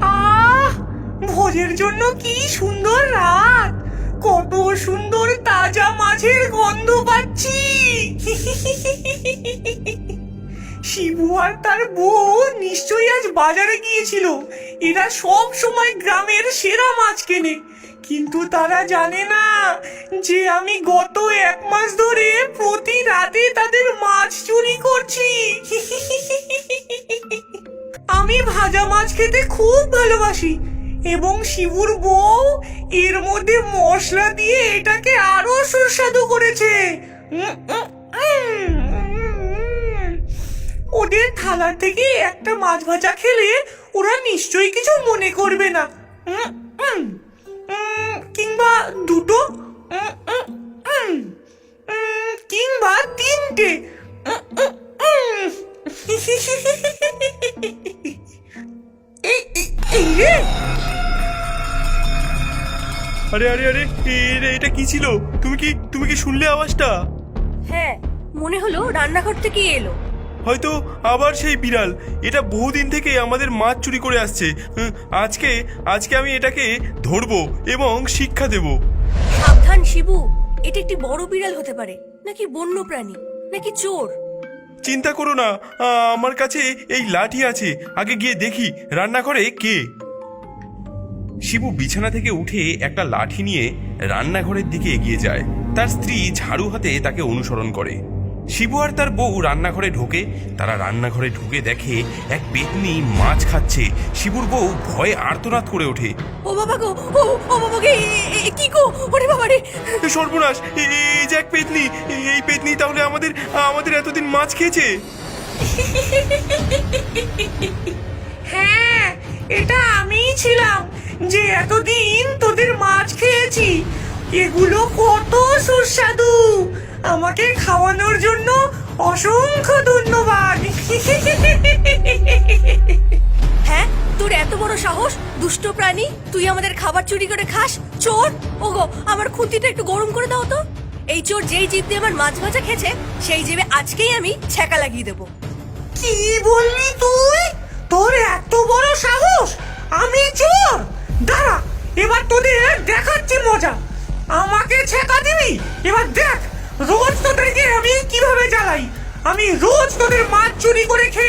আহ ভোজের জন্য কি সুন্দর রাত। কত সুন্দর তাজা মাছের গন্ধ পাচ্ছি। শিবু আর তার বউ নিশ্চয়ই আজ বাজারে গিয়েছিল। এরা সব সময় গ্রামের সেরা মাছ কেনে। কিন্তু তারা জানে না যে আমি গত এক মাস ধরে প্রতি রাতে খেতে খুব ভালোবাসি। এবং শিবুর বউ এর মধ্যে মশলা দিয়ে এটাকে আরও সুস্বাদু করেছে। ওদের থালা থেকে একটা মাছ ভাজা খেলে ওরা নিশ্চয়ই কিছু মনে করবে না। কিংবা দুটো কিংবা তিনটে। আরে আরে আরে এ- এটা কি ছিল? তুমি কি তুমি কি শুনলে আওয়াজটা? হ্যাঁ মনে হলো রান্নাঘর থেকে এলো। হয়তো আবার সেই বিড়াল। এটা বহুদিন থেকে আমাদের মাছ চুরি করে আসছে। হুম, আজকে আজকে আমি এটাকে ধরবো এবং শিক্ষা দেব। সাবধান শিবু। এটা একটি বড় বিড়াল হতে পারে। নাকি বন্য প্রাণী নাকি চোর? চিন্তা করো না আ, আমার কাছে এই লাঠি আছে। আগে গিয়ে দেখি রান্নাঘরে কে? শিবু বিছানা থেকে উঠে একটা লাঠি নিয়ে রান্নাঘরের দিকে এগিয়ে যায়। তার স্ত্রী ঝাড়ু হাতে তাকে অনুসরণ করে। শিবু আর তার বউ রান্নাঘরে ঢোকে। তারা রান্নাঘরে ঢুকে দেখে এক পেতনি মাছ খাচ্ছে। শিবুর বউ ভয়ে আর্তনাদ করে ওঠে। ও বাবা গো ও ও বাবা গে কি গো? ওরে বাবা রে। সর্বনাশ এই যে এক পেতনি এই পেতনি তাহলে আমাদের আমাদের এতদিন মাছ খেয়েছে? হ্যাঁ এটা আমিই ছিলাম। যে এতদিন তোদের মাছ খেয়েছি এগুলো কত সুস্বাদু। আমাকে খাওয়ানোর জন্য অসংখ্য ধন্যবাদ। হ্যাঁ তোর এত বড় সাহস দুষ্ট প্রাণী তুই আমাদের খাবার চুরি করে খাস চোর? ওগো আমার খুন্তিটা একটু গরম করে দাও তো। এই চোর যেই জিভ দিয়ে আমার মাছ ভাজা খেয়েছে সেই জিভে আজকেই আমি ছ্যাঁকা লাগিয়ে দেবো। কি বললি তুই? তোর এত বড় সাহস? আমি চোর? দাঁড়া, এবার তোদের দেখাচ্ছি মজা। আমাকে ছেকা দিবি? এবার দেখ, রোজ তোদেরকে আমি কীভাবে জ্বালাই? আমি রোজ তোদের মাছ চুরি করে খেয়ে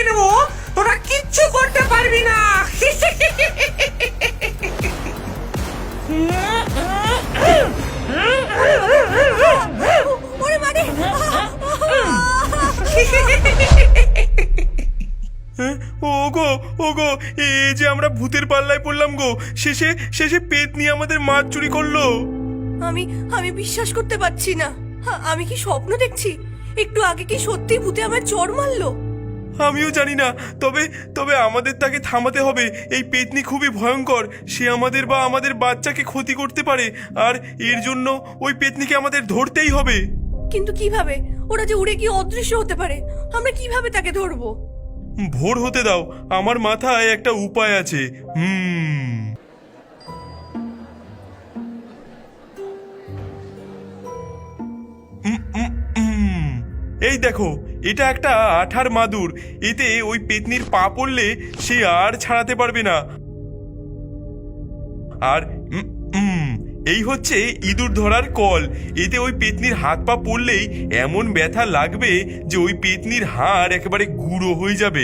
ওগো ওগো এই যে আমরা ভূতের পাল্লায় পড়লাম গো শেষে শেষে পেতনি আমাদের মাছ চুরি করল। আমি আমি বিশ্বাস করতে পারছি না। আমি কি স্বপ্ন দেখছি? একটু আগে কি সত্যি ভূতে আমার চর মারলো? আমিও জানি না তবে তবে আমাদের তাকে থামাতে হবে। এই পেতনি খুবই ভয়ঙ্কর। সে আমাদের বা আমাদের বাচ্চাকে ক্ষতি করতে পারে আর এর জন্য ওই পেতনিকে আমাদের ধরতেই হবে। কিন্তু কীভাবে? ওরা যে উড়ে গিয়ে অদৃশ্য হতে পারে। আমরা কীভাবে তাকে ধরবো? ভোর হতে দাও, আমার মাথায় একটা উপায় আছে। হুম। এই দেখো, এটা একটা আঠার মাদুর। এতে ওই পেতনির পা পড়লে সে আর ছাড়াতে পারবে না। আর এই হচ্ছে ইঁদুর ধরার কল। এতে ওই পেতনির হাত পা পড়লেই এমন ব্যথা লাগবে যে ওই পেতনির হাড় একেবারে গুঁড়ো হয়ে যাবে।